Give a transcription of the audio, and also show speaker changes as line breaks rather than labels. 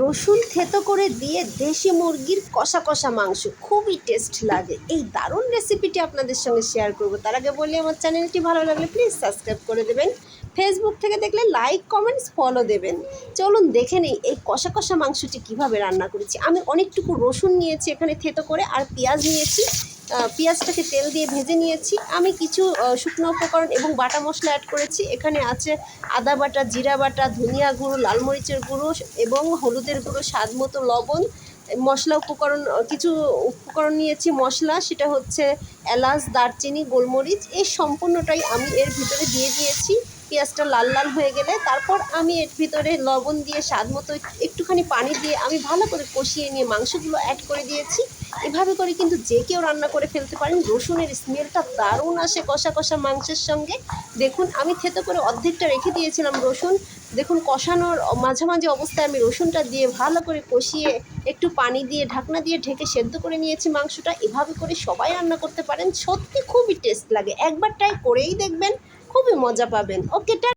রসুন থেতো করে দিয়ে দেশি মুরগির কষা কষা মাংস। খুবই টেস্ট লাগে। এই দারুণ রেসিপিটি আপনাদের সঙ্গে শেয়ার করব। তার আগে বলি, আমার চ্যানেলটি ভালো লাগলে প্লিজ সাবস্ক্রাইব করে দেবেন। ফেসবুক থেকে দেখলে লাইক কমেন্টস ফলো দেবেন। চলুন দেখে নিই এই কষা কষা মাংসটি কীভাবে রান্না করেছি। আমি অনেকটুকু রসুন নিয়েছি এখানে থেতো করে আর পেঁয়াজ নিয়েছি। পেঁয়াজটাকে তেল দিয়ে ভেজে নিয়েছি। আমি কিছু শুকনো উপকরণ এবং বাটা মশলা অ্যাড করেছি। এখানে আছে আদা বাটা, জিরা বাটা, ধনিয়া গুঁড়ো, লাল মরিচের গুঁড়ো এবং হলুদের গুঁড়ো, স্বাদ মতো লবণ, মশলা উপকরণ, কিছু উপকরণ নিয়েছি। মশলা সেটা হচ্ছে এলাচ, দারচিনি, গোলমরিচ, এই সম্পূর্ণটাই আমি এর ভিতরে দিয়ে দিয়েছি। পেঁয়াজটা লাল লাল হয়ে গেলে তারপর আমি এর ভিতরে লবণ দিয়ে স্বাদ মতো একটুখানি পানি দিয়ে আমি ভালো করে কষিয়ে নিয়ে মাংসগুলো অ্যাড করে দিয়েছি। এভাবে করে কিন্তু যে কেউ রান্না করে ফেলতে পারেন। রসুনের স্মেলটা দারুণ আসে কষা কষা মাংসের সঙ্গে। দেখুন, আমি থেতো করে অর্ধেকটা রেখে দিয়েছিলাম রসুন। দেখুন, কষানোর মাঝামাঝি অবস্থায় আমি রসুনটা দিয়ে ভালো করে কষিয়ে একটু পানি দিয়ে, ঢাকনা দিয়ে ঢেকে সেদ্ধ করে নিয়েছি মাংসটা। এভাবে করে সবাই রান্না করতে পারেন। সত্যি খুবই টেস্ট লাগে। একবার ট্রাই করেই দেখবেন, খুবই মজা পাবেন। ওকে